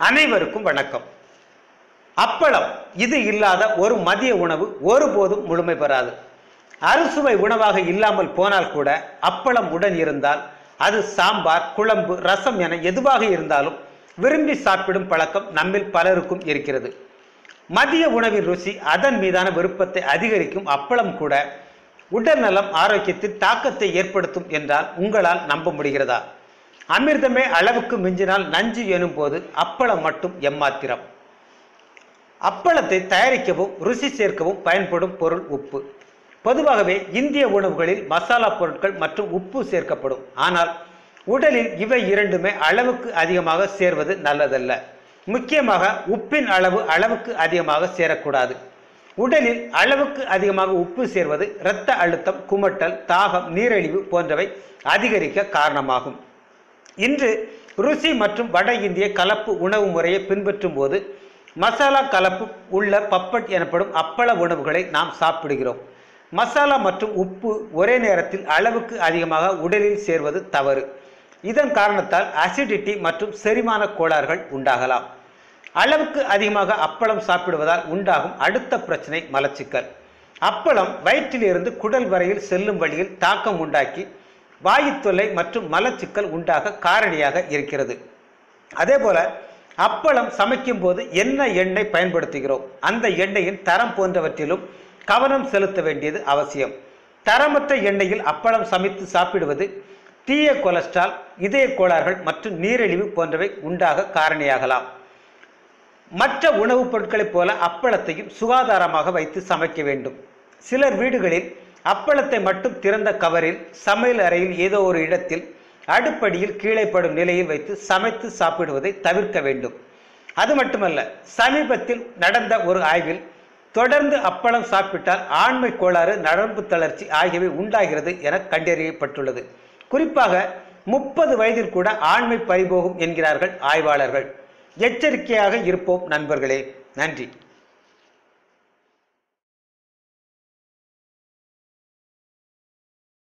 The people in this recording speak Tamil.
அனைவருக்கும் வணக்கம். அப்பளம் இது இல்லாத ஒரு மதிய உணவு ஒருபோதும் முழுமை பெறாது. அறுசுவை உணவாக இல்லாமல் போனால் கூட அப்பளம் உடன் இருந்தால் அது சாம்பார் குழம்பு ரசம் என எதுவாக இருந்தாலும் விரும்பி சாப்பிடும் பழக்கம் நம்மில் பலருக்கும் இருக்கிறது. மதிய உணவின் ருசி அதன் மீதான விருப்பத்தை அதிகரிக்கும் அப்பளம் கூட உடல் நலம் ஆரோக்கியத்தில் தாக்கத்தை ஏற்படுத்தும் என்றால் உங்களால் நம்ப முடிகிறதா? அமிர்தமே அளவுக்கு மிஞ்சினால் நஞ்சு எனும் போது அப்பளம் மட்டும் எம்மாத்திரம். அப்பளத்தை தயாரிக்கவும் ருசி சேர்க்கவும் பயன்படும் பொருள் உப்பு. பொதுவாகவே இந்திய உணவுகளில் மசாலா பொருட்கள் மற்றும் உப்பு சேர்க்கப்படும். ஆனால் உடலில் இவை இரண்டுமே அளவுக்கு அதிகமாக சேர்வது நல்லதல்ல. முக்கியமாக உப்பின் அளவு அளவுக்கு அதிகமாக சேரக்கூடாது. உடலில் அளவுக்கு அதிகமாக உப்பு சேர்வது இரத்த அழுத்தம் குமட்டல் தாகம் நீரிழிவு போன்றவை அதிகரிக்க காரணமாகும். இன்று ருசி மற்றும் வட இந்திய கலப்பு உணவு முறையை பின்பற்றும் போது மசாலா கலப்பு உள்ள பப்பட் எனப்படும் அப்பள உணவுகளை நாம் சாப்பிடுகிறோம். மசாலா மற்றும் உப்பு ஒரே நேரத்தில் அளவுக்கு அதிகமாக உடலில் சேர்வது தவறு. இதன் காரணத்தால் அசிடிட்டி மற்றும் செரிமான கோளாறுகள் உண்டாகலாம். அளவுக்கு அதிகமாக அப்பளம் சாப்பிடுவதால் உண்டாகும் அடுத்த பிரச்சனை மலச்சிக்கல். அப்பளம் வயிற்றிலிருந்து குடல் வரையில் செல்லும் வழியில் தாக்கம் உண்டாக்கி வாயுத்தொல்லை மற்றும் மலச்சிக்கல் உண்டாக காரணியாக இருக்கிறது. அதே போல அப்பளம் சமைக்கும் போது என்ன எண்ணெய் பயன்படுத்துகிறோம்? அந்த எண்ணெயின் தரம் போன்றவற்றிலும் கவனம் செலுத்த வேண்டியது அவசியம். தரமற்ற எண்ணெயில் அப்பளம் சமைத்து சாப்பிடுவது தீய கொலஸ்ட்ரால் இதய கோளாறுகள் மற்றும் நீரிழிவு போன்றவை உண்டாக காரணியாகலாம். மற்ற உணவுப் பொருட்களைப் போல அப்பளத்தையும் சுகாதாரமாக வைத்து சமைக்க வேண்டும். சிலர் வீடுகளில் அப்பளத்தை மட்டும் திறந்த கவரில் சமையல் அறையில் ஏதோ ஒரு இடத்தில் அடுப்படியில் கீழே படும் நிலையில் வைத்து சமைத்து சாப்பிடுவதை தவிர்க்க வேண்டும். அது மட்டுமல்ல சமீபத்தில் நடந்த ஒரு ஆய்வில் தொடர்ந்து அப்பளம் சாப்பிட்டால் ஆண்மை கோளாறு நரம்பு தளர்ச்சி ஆகியவை உண்டாகிறது என கண்டறியப்பட்டுள்ளது. குறிப்பாக முப்பது வயதில் கூட ஆண்மை பறிபோகும் என்கிறார்கள் ஆய்வாளர்கள். எச்சரிக்கையாக இருப்போம் நண்பர்களே. நன்றி.